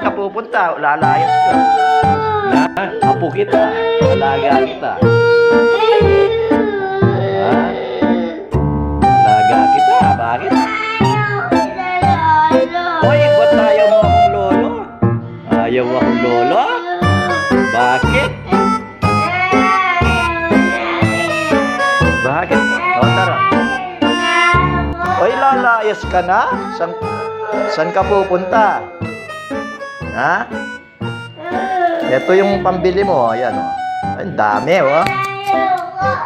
saan ka pupunta? Lalayas ka. Na, apo kita. Alaga kita. Ha? Alaga kita. Bakit? Hoy, ba't ayaw mo akong lolo? Ayaw akong lolo? Bakit? Bakit? O, tara. Hoy, lalayas ka na? San, san ka pupunta? Ha? Ito yung pambili mo. Ayan, o. Ay, Ang dami, oh.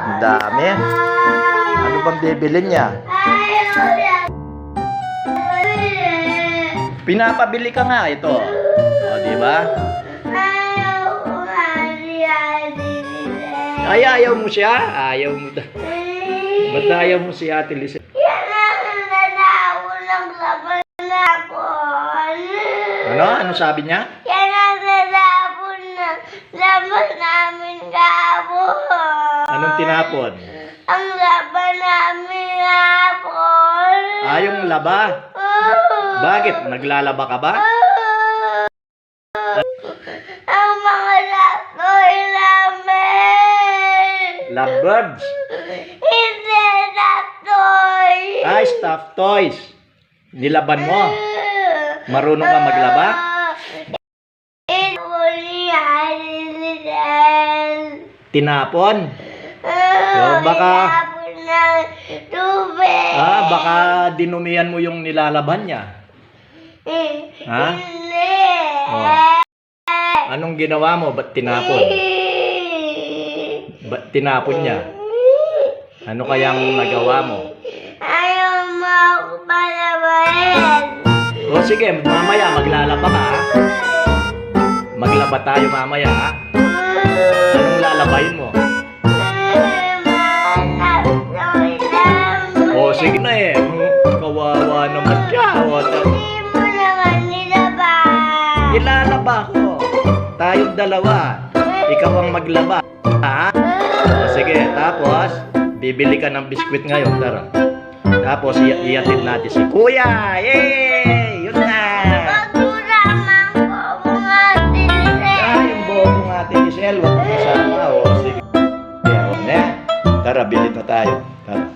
Ang dami. Ano bang bibili niya? Pinapabili ka nga ito. O, di ba? Ay, ayaw mo siya? Ayaw mo. Ba't ayaw mo si Ate Lisa? Ano? Ano sabi niya? Yan ang lalabon na laban namin gabon. Anong tinapon? Ang laban namin gabon. Ah, yung laba. Bakit? Naglalaba ka ba? Ang mga lakoy namin. Lovebirds. Hindi lakoy. Ah, stuffed toys. Nilaban mo. Marunong ka maglaba? Tinapon. Oh, baka-. Ah, baka dinumihan mo yung nilalaban niya. Ha? Oh. Anong ginawa mo? Ba't tinapon? Ba't tinapon niya? Ano kayang nagawa mo? Ayaw mo ako palabahin. O sige, mamaya maglalaba ka. Maglaba tayo mamaya. Anong lalabayin mo? O sige na eh. Kawawa naman siya. Ilalaba ko. Tayong dalawa. Ikaw ang maglaba. Ha? O sige, tapos bibili ka ng biskwit ngayon, tara. Tapos iatid natin si Kuya. Yay! Nel, huwag mo sama. Ah, o, sige. Ayan, Nel, tara, bilhin pa tayo. Tara.